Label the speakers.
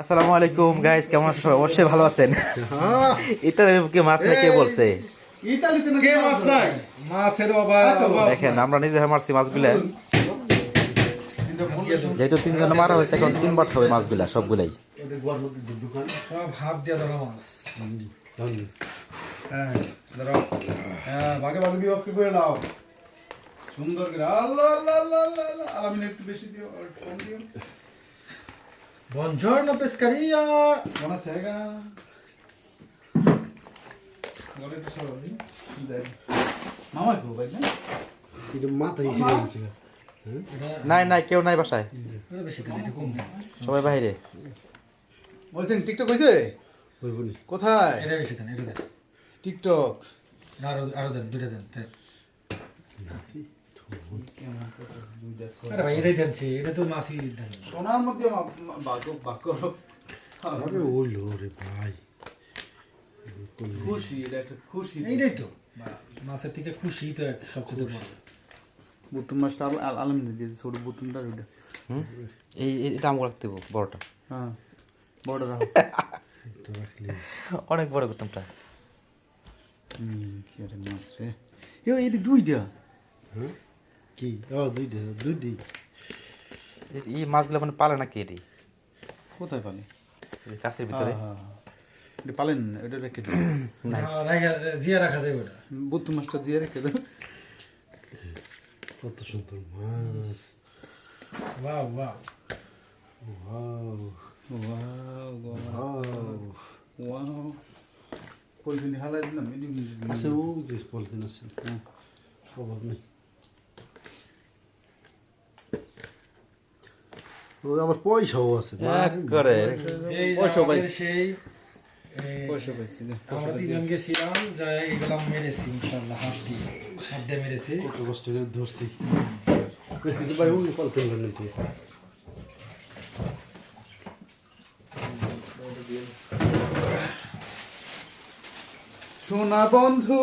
Speaker 1: আসসালামু আলাইকুম গাইস কেমন আছেন সবাই? অবশ্যই ভালো আছেন। এটা কি মাছ না কে বলছে?
Speaker 2: ইতালিতে নাকি মাছ নাই? মাছের অভাব
Speaker 1: দেখেন আমরা নিজে মারছি মাছগুলা। যেহেতু তিনজন মারা হয়েছে এখন তিনবার হবে মাছগুলা সবগুলাই।
Speaker 2: সব হাত দিয়ে ধরা মাছ। হ্যাঁ হ্যাঁ ভাগে ভাগে বিভক্ত করে দাও সুন্দর করে। আল্লাহ আল্লাহ আল্লাহ আল্লাহ আল্লাহ। আলামিন একটু বেশি দিও আর কম দিও।
Speaker 3: Buongiorno pescheria!
Speaker 2: Buonasera. Guarda che sono lì. Dai. Mamma è come,
Speaker 3: এটা মাথা হিসেবে গেছে
Speaker 1: নাই নাই কেউ নাই বাসায় সবাই বাইরে
Speaker 2: বলছেন টিকটক হয়েছে কোথায়
Speaker 3: এটা বেশি দেন এটা দেন
Speaker 2: টিকটক
Speaker 3: আরও আরও দেন দুইটা দেন। আরে ভাই এটাই দেন এটা তো মাসি দেন
Speaker 2: সোনার মধ্যে বাক্য বাক্য
Speaker 3: আরে ওই লো রে ভাই।
Speaker 2: খুশি এটা একটা খুশি
Speaker 3: এইটাই তো। মাছের থেকে খুশি তো এক সবচেয়ে বড়।
Speaker 2: বুতুন মাছটা আলম দিয়ে ছোট ওটা
Speaker 1: হুম? এই এই- এটা আমগুলো রাখতে বড়টা।
Speaker 2: হ্যাঁ বড় রাখ।
Speaker 1: অনেক বড় করতামটা
Speaker 2: হুম কি আরে মাছ রে। দুইটা।
Speaker 3: হ্যাঁ কি? ও দুইটা দুইটি
Speaker 1: এই- এই মাছগুলো মানে পালে নাকি এটি?
Speaker 2: কোথায় পালে?
Speaker 1: এই কাছের ভিতরে।
Speaker 2: হ্যাঁ, হ্যাঁ। এটা পালেন এটা রেখে
Speaker 3: হ্যাঁ, রাখা- জিয়া রাখা যায় ওটা
Speaker 2: বুতু মাছটা দিয়ে রেখে দাও
Speaker 3: কত সুন্দর মাছ। Wow wow. Wow.
Speaker 2: Wow
Speaker 3: wow.
Speaker 2: Wow. Polythene হালাই দিলাম
Speaker 3: আছে ও যে পলিথিন আছে। হ্যাঁ অভাব নেই। আবার পয়সাও আছে
Speaker 1: এক করে
Speaker 3: এই
Speaker 2: পয়সা পাইছি।
Speaker 3: সেই
Speaker 2: পয়সা পাইছি
Speaker 3: আমরা তিনজন গেছিলাম যা এগুলো মেরেছি ইনশাল্লাহ হাত দিয়ে হাত দিয়ে মেরেছি। কত কষ্ট করে ধরছি। কিছু ভাই উনি কল করলেন নাকি?
Speaker 2: সোনা বন্ধু